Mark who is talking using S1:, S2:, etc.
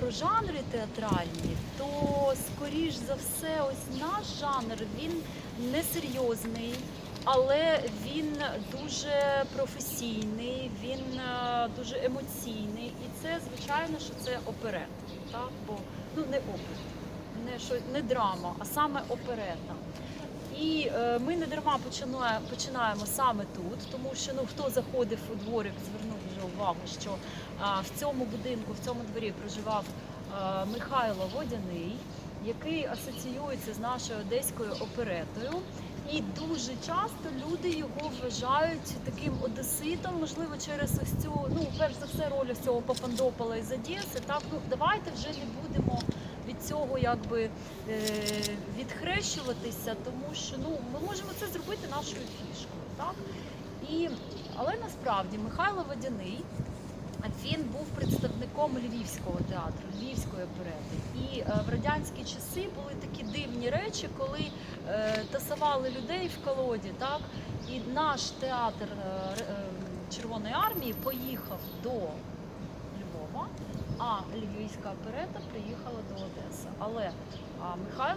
S1: Про жанри театральні, то скоріш за все, ось наш жанр він не серйозний, але він дуже професійний, він е, дуже емоційний. І це, звичайно, що це оперет. Так? Бо ну не опера, не, що, не драма, а саме оперета. І е, ми не дарма починаємо, починаємо саме тут, тому що ну хто заходив у дворик, звернув вже увагу, що в цьому будинку, в цьому дворі проживав а, Михайло Водяний, який асоціюється з нашою одеською оперетою. І дуже часто люди його вважають таким одеситом, можливо, через ось цю, ну, перш за все, роль ось цього Папандопола із Одеси. Так, ну давайте вже не будемо від цього якби е, відхрещуватися, тому що ну ми можемо це зробити нашою фішкою, так? І, але насправді Михайло Водяний він був представником львівського театру, львівської оперети. І е, в радянські часи були такі дивні речі, коли е, тасували людей в колоді, так? І наш театр е, Червоної армії поїхав до Львова, а львівська оперета приїхала до Одеси. Але Михайло